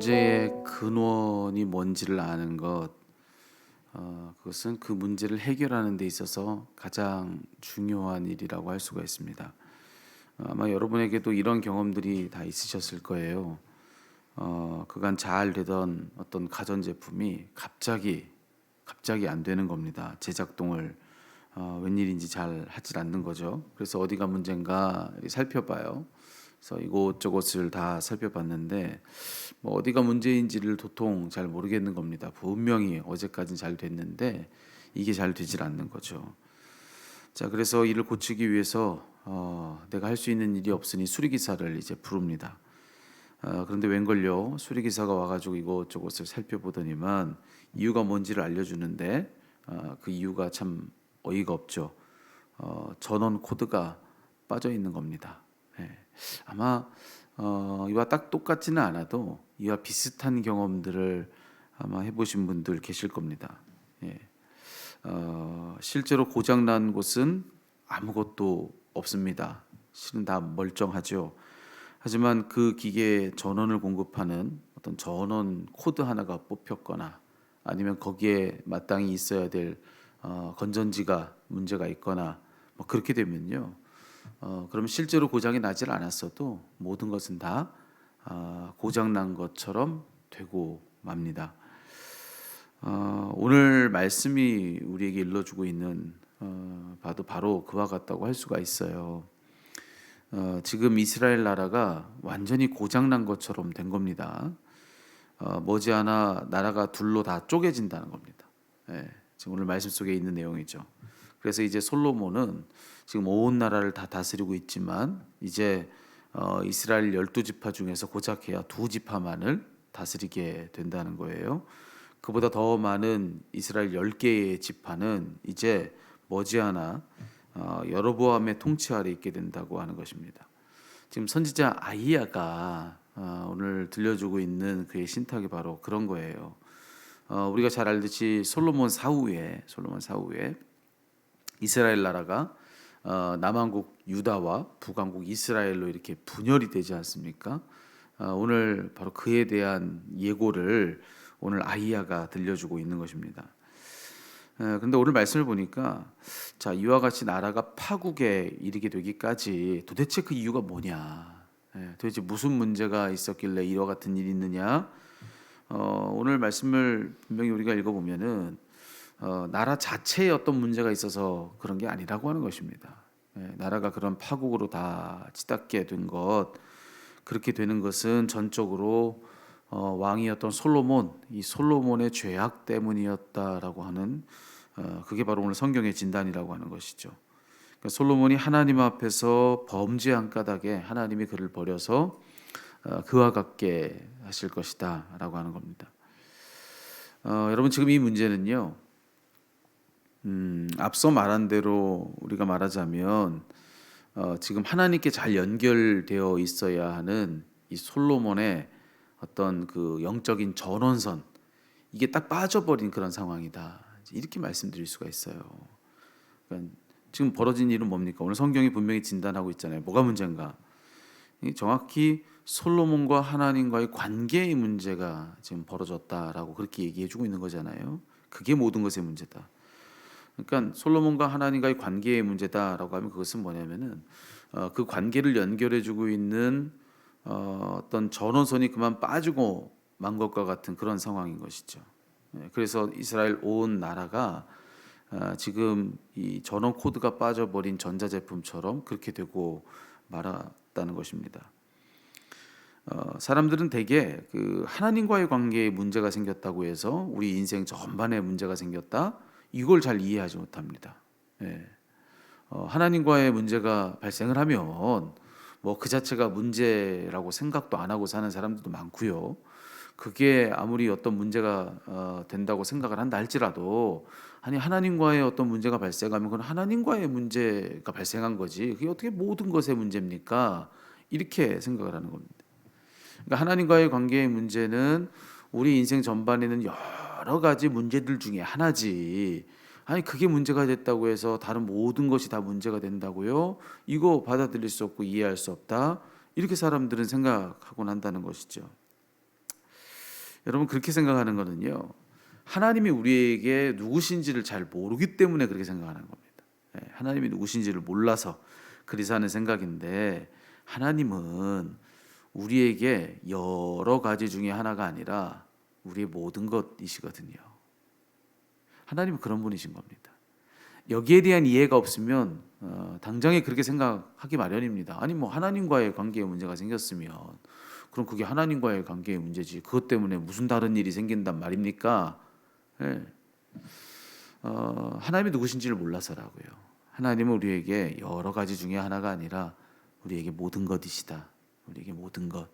문제의 근원이 뭔지를 아는 것, 어, 그것은 그 문제를 해결하는 데 있어서 가장 중요한 일이라고 할 수가 있습니다. 어, 아마 여러분에게도 이런 경험들이 다 있으셨을 거예요. 어, 그간 잘 되던 어떤 가전 제품이 갑자기 갑자기 안 되는 겁니다. 제작동을 어, 웬일인지 잘 하질 않는 거죠. 그래서 어디가 문제인가 살펴봐요. 그래서 이곳저곳을 다 살펴봤는데 뭐 어디가 문제인지를 도통 잘 모르겠는 겁니다. 분명히 어제까지는 잘 됐는데 이게 잘 되질 않는 거죠. 자 그래서 이를 고치기 위해서 어, 내가 할 수 있는 일이 없으니 수리기사를 이제 부릅니다. 어, 그런데 웬걸요 수리기사가 와가지고 이곳저곳을 살펴보더니만 이유가 뭔지를 알려주는데 어, 그 이유가 참 어이가 없죠. 어, 전원 코드가 빠져 있는 겁니다. 예. 아마 어, 이와 딱 똑같지는 않아도 이와 비슷한 경험들을 아마 해보신 분들 계실 겁니다. 예. 어, 실제로 고장 난 곳은 아무것도 없습니다. 실은 다 멀쩡하죠. 하지만 그 기계에 전원을 공급하는 어떤 전원 코드 하나가 뽑혔거나 아니면 거기에 마땅히 있어야 될 어, 건전지가 문제가 있거나 뭐 그렇게 되면요. 어, 그럼 실제로 고장이 나질 않았어도 모든 것은 다 어, 고장 난 것처럼 되고 맙니다. 어, 오늘 말씀이 우리에게 일러주고 있는 어, 봐도 바로 그와 같다고 할 수가 있어요. 어, 지금 이스라엘 나라가 완전히 고장 난 것처럼 된 겁니다. 어, 머지않아 나라가 둘로 다 쪼개진다는 겁니다. 예, 지금 오늘 말씀 속에 있는 내용이죠. 그래서 이제 솔로몬은 지금 온 나라를 다 다스리고 있지만 이제 어, 이스라엘 열두 지파 중에서 고작해야 두 지파만을 다스리게 된다는 거예요. 그보다 더 많은 이스라엘 열 개의 지파는 이제 머지않아 어, 여로보암의 통치 아래 있게 된다고 하는 것입니다. 지금 선지자 아이야가 어, 오늘 들려주고 있는 그의 신탁이 바로 그런 거예요. 어, 우리가 잘 알듯이 솔로몬 사후에 솔로몬 사후에 이스라엘 나라가 어, 남한국 유다와 북한국 이스라엘로 이렇게 분열이 되지 않습니까? 어, 오늘 바로 그에 대한 예고를 오늘 아이야가 들려주고 있는 것입니다. 그런데 오늘 말씀을 보니까 자 이와 같이 나라가 파국에 이르게 되기까지 도대체 그 이유가 뭐냐? 예, 도대체 무슨 문제가 있었길래 이와 같은 일이 있느냐? 어, 오늘 말씀을 분명히 우리가 읽어보면은 어, 나라 자체에 어떤 문제가 있어서 그런 게 아니라고 하는 것입니다. 예, 나라가 그런 파국으로 다 치닫게 된 것, 그렇게 되는 것은 전적으로 어, 왕이었던 솔로몬, 이 솔로몬의 죄악 때문이었다라고 하는 어, 그게 바로 오늘 성경의 진단이라고 하는 것이죠. 그러니까 솔로몬이 하나님 앞에서 범죄한 까닭에 하나님이 그를 버려서 어, 그와 같게 하실 것이다라고 하는 겁니다. 어, 여러분 지금 이 문제는요. 음, 앞서 말한 대로 우리가 말하자면 어, 지금 하나님께 잘 연결되어 있어야 하는 이 솔로몬의 어떤 그 영적인 전원선 이게 딱 빠져버린 그런 상황이다. 이렇게 말씀드릴 수가 있어요. 그러니까 지금 벌어진 일은 뭡니까? 오늘 성경이 분명히 진단하고 있잖아요. 뭐가 문제인가? 정확히 솔로몬과 하나님과의 관계의 문제가 지금 벌어졌다라고 그렇게 얘기해주고 있는 거잖아요. 그게 모든 것의 문제다. 그러니까 솔로몬과 하나님과의 관계의 문제다라고 하면 그것은 뭐냐면은 어, 그 관계를 연결해주고 있는 어, 어떤 전원선이 그만 빠지고 만 것과 같은 그런 상황인 것이죠. 예, 그래서 이스라엘 온 나라가 어, 지금 이 전원 코드가 빠져버린 전자제품처럼 그렇게 되고 말았다는 것입니다. 어, 사람들은 대개 그 하나님과의 관계에 문제가 생겼다고 해서 우리 인생 전반에 문제가 생겼다 이걸 잘 이해하지 못합니다. 예. 어, 하나님과의 문제가 발생을 하면 뭐 그 자체가 문제라고 생각도 안 하고 사는 사람들도 많고요. 그게 아무리 어떤 문제가 어, 된다고 생각을 한다 할지라도 아니 하나님과의 어떤 문제가 발생하면 그건 하나님과의 문제가 발생한 거지 그게 어떻게 모든 것의 문제입니까? 이렇게 생각을 하는 겁니다. 그러니까 하나님과의 관계의 문제는 우리 인생 전반에는 여러 가지 문제들 중에 하나지. 아니 그게 문제가 됐다고 해서 다른 모든 것이 다 문제가 된다고요? 이거 받아들일 수 없고 이해할 수 없다. 이렇게 사람들은 생각하곤 한다는 것이죠. 여러분 그렇게 생각하는 거는요. 하나님이 우리에게 누구신지를 잘 모르기 때문에 그렇게 생각하는 겁니다. 예, 하나님이 누구신지를 몰라서 그래서 하는 생각인데 하나님은 우리에게 여러 가지 중에 하나가 아니라 우리의 모든 것이시거든요. 하나님은 그런 분이신 겁니다. 여기에 대한 이해가 없으면 어, 당장에 그렇게 생각하기 마련입니다. 아니 뭐 하나님과의 관계에 문제가 생겼으면 그럼 그게 하나님과의 관계의 문제지. 그것 때문에 무슨 다른 일이 생긴단 말입니까? 예. 어, 하나님이 누구신지를 몰라서라고요. 하나님은 우리에게 여러 가지 중에 하나가 아니라 우리에게 모든 것이시다. 우리에게 모든 것.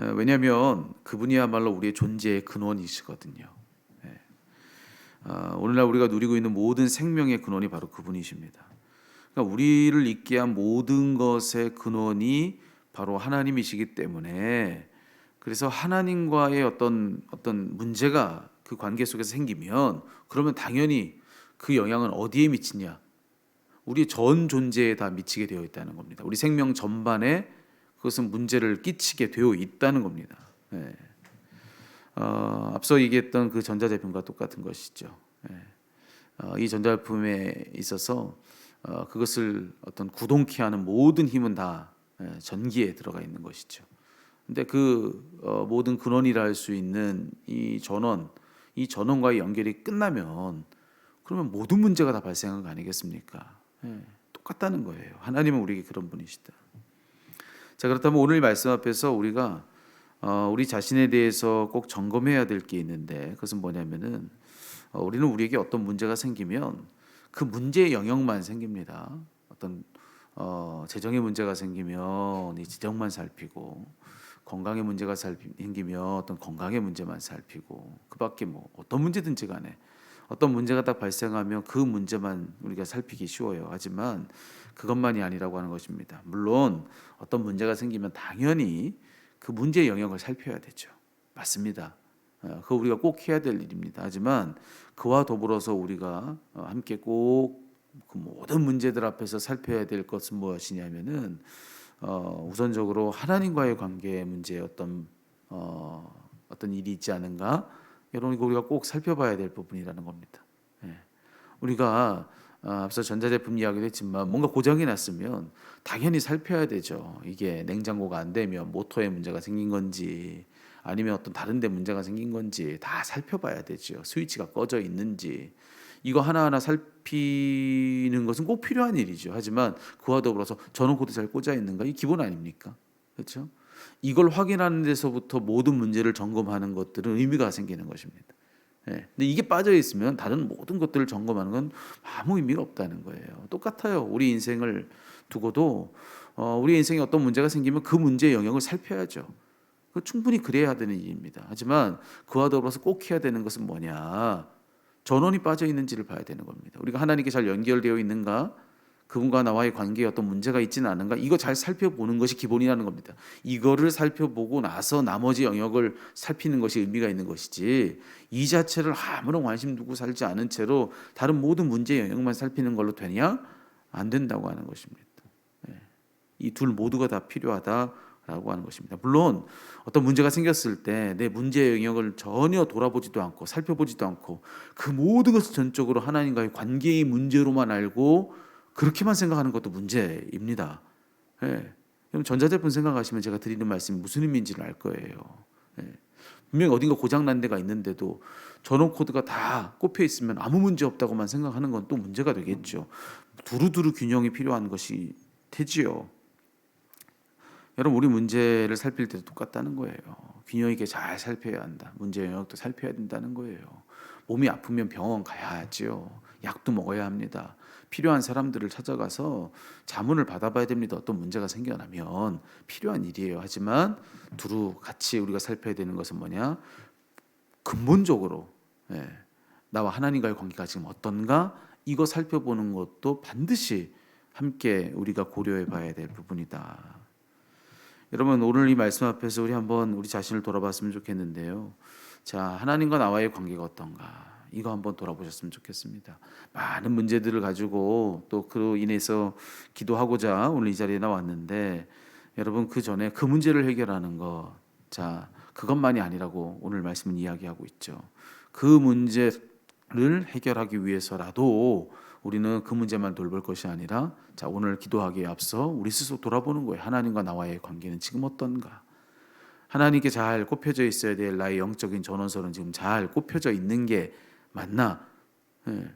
예. 어, 왜냐하면 그분이야말로 우리의 존재의 근원이시거든요. 예. 어, 오늘날 우리가 누리고 있는 모든 생명의 근원이 바로 그분이십니다. 그러니까 우리를 있게 한 모든 것의 근원이 바로 하나님이시기 때문에 그래서 하나님과의 어떤 어떤 문제가 그 관계 속에서 생기면 그러면 당연히 그 영향은 어디에 미치냐? 우리 전 존재에 다 미치게 되어 있다는 겁니다. 우리 생명 전반에 그것은 문제를 끼치게 되어 있다는 겁니다. 예. 어, 앞서 얘기했던 그 전자제품과 똑같은 것이죠. 예. 어, 이 전자제품에 있어서 어, 그것을 어떤 구동케 하는 모든 힘은 다 예, 전기에 들어가 있는 것이죠. 근데 그 어, 모든 근원이라 할 수 있는 이 전원, 이 전원과의 연결이 끝나면 그러면 모든 문제가 다 발생한 거 아니겠습니까? 예, 똑같다는 거예요. 하나님은 우리에게 그런 분이시다. 자 그렇다면 오늘 말씀 앞에서 우리가 어, 우리 자신에 대해서 꼭 점검해야 될 게 있는데 그것은 뭐냐면은 어, 우리는 우리에게 어떤 문제가 생기면 그 문제의 영역만 생깁니다. 어떤 어, 재정의 문제가 생기면 이 재정만 살피고 건강의 문제가 살피, 생기면 어떤 건강의 문제만 살피고 그밖에 뭐 어떤 문제든지 간에 어떤 문제가 딱 발생하면 그 문제만 우리가 살피기 쉬워요. 하지만 그것만이 아니라고 하는 것입니다. 물론 어떤 문제가 생기면 당연히 그 문제의 영역을 살펴야 되죠. 맞습니다. 어, 그거 우리가 꼭 해야 될 일입니다. 하지만 그와 더불어서 우리가 어, 함께 꼭 그 모든 문제들 앞에서 살펴야 될 것은 무엇이냐면은 어, 우선적으로 하나님과의 관계 문제에 어떤 어, 어떤 일이 있지 않은가 이런 거 우리가 꼭 살펴봐야 될 부분이라는 겁니다. 예. 우리가 어, 앞서 전자제품 이야기도 했지만 뭔가 고장이 났으면 당연히 살펴야 되죠. 이게 냉장고가 안 되면 모터에 문제가 생긴 건지 아니면 어떤 다른 데 문제가 생긴 건지 다 살펴봐야 되죠. 스위치가 꺼져 있는지 이거 하나하나 살피는 것은 꼭 필요한 일이죠. 하지만 그와 더불어서 전원 코드 잘 꽂아 있는가 이 기본 아닙니까? 그렇죠? 이걸 확인하는 데서부터 모든 문제를 점검하는 것들은 의미가 생기는 것입니다. 예. 근데 이게 빠져 있으면 다른 모든 것들을 점검하는 건 아무 의미가 없다는 거예요. 똑같아요. 우리 인생을 두고도 어, 우리 인생에 어떤 문제가 생기면 그 문제의 영역을 살펴야죠. 그 충분히 그래야 되는 일입니다. 하지만 그와 더불어서 꼭 해야 되는 것은 뭐냐? 전원이 빠져 있는지를 봐야 되는 겁니다. 우리가 하나님께 잘 연결되어 있는가? 그분과 나와의 관계에 어떤 문제가 있지는 않은가? 이거 잘 살펴보는 것이 기본이라는 겁니다. 이거를 살펴보고 나서 나머지 영역을 살피는 것이 의미가 있는 것이지 이 자체를 아무런 관심 두고 살지 않은 채로 다른 모든 문제 영역만 살피는 걸로 되냐? 안 된다고 하는 것입니다. 네. 이둘 모두가 다 필요하다 라고 하는 것입니다. 물론 어떤 문제가 생겼을 때 내 문제 영역을 전혀 돌아보지도 않고 살펴보지도 않고 그 모든 것을 전적으로 하나님과의 관계의 문제로만 알고 그렇게만 생각하는 것도 문제입니다. 예. 그럼 전자제품 생각하시면 제가 드리는 말씀이 무슨 의미인지를 알 거예요. 예. 분명히 어딘가 고장 난 데가 있는데도 전원 코드가 다 꼽혀 있으면 아무 문제 없다고만 생각하는 건 또 문제가 되겠죠. 두루두루 균형이 필요한 것이 되지요. 여러분 우리 문제를 살필 때도 똑같다는 거예요. 균형 있게 잘 살펴야 한다. 문제 영역도 살펴야 된다는 거예요. 몸이 아프면 병원 가야지요. 약도 먹어야 합니다. 필요한 사람들을 찾아가서 자문을 받아봐야 됩니다. 어떤 문제가 생겨나면 필요한 일이에요. 하지만 두루 같이 우리가 살펴야 되는 것은 뭐냐? 근본적으로 예, 나와 하나님과의 관계가 지금 어떤가? 이거 살펴보는 것도 반드시 함께 우리가 고려해 봐야 될 부분이다. 여러분 오늘 이 말씀 앞에서 우리 한번 우리 자신을 돌아봤으면 좋겠는데요. 자 하나님과 나와의 관계가 어떤가? 이거 한번 돌아보셨으면 좋겠습니다. 많은 문제들을 가지고 또 그로 인해서 기도하고자 오늘 이 자리에 나왔는데 여러분 그 전에 그 문제를 해결하는 것 자, 그것만이 아니라고 오늘 말씀은 이야기하고 있죠. 그 문제를 해결하기 위해서라도 우리는 그 문제만 돌볼 것이 아니라 자, 오늘 기도하기에 앞서 우리 스스로 돌아보는 거예요. 하나님과 나와의 관계는 지금 어떤가? 하나님께 잘 꼽혀져 있어야 될 나의 영적인 전원선은 지금 잘 꼽혀져 있는 게 맞나? 예.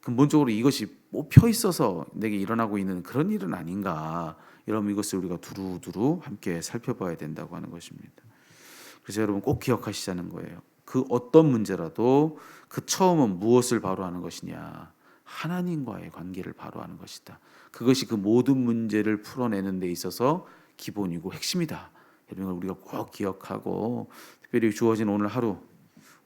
근본적으로 이것이 뽑혀 있어서 내게 일어나고 있는 그런 일은 아닌가? 여러분 이것을 우리가 두루두루 함께 살펴봐야 된다고 하는 것입니다. 그래서 여러분 꼭 기억하시자는 거예요. 그 어떤 문제라도 그 처음은 무엇을 바로 하는 것이냐? 하나님과의 관계를 바로 하는 것이다. 그것이 그 모든 문제를 풀어내는 데 있어서 기본이고 핵심이다. 이런 걸 우리가 꼭 기억하고 특별히 주어진 오늘 하루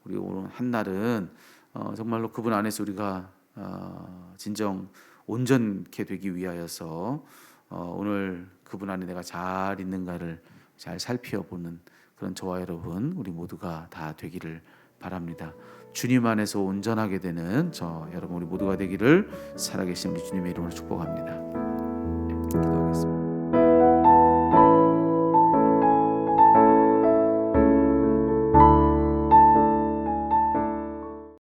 우리 오늘 한 날은 어, 정말로 그분 안에서 우리가 어, 진정 온전케 되기 위하여서 어, 오늘 그분 안에 내가 잘 있는가를 잘 살펴보는 그런 저와 여러분 우리 모두가 다 되기를 바랍니다. 주님 안에서 온전하게 되는 저 여러분 우리 모두가 되기를 살아계신 우리 주님의 이름으로 축복합니다. 기도하겠습니다.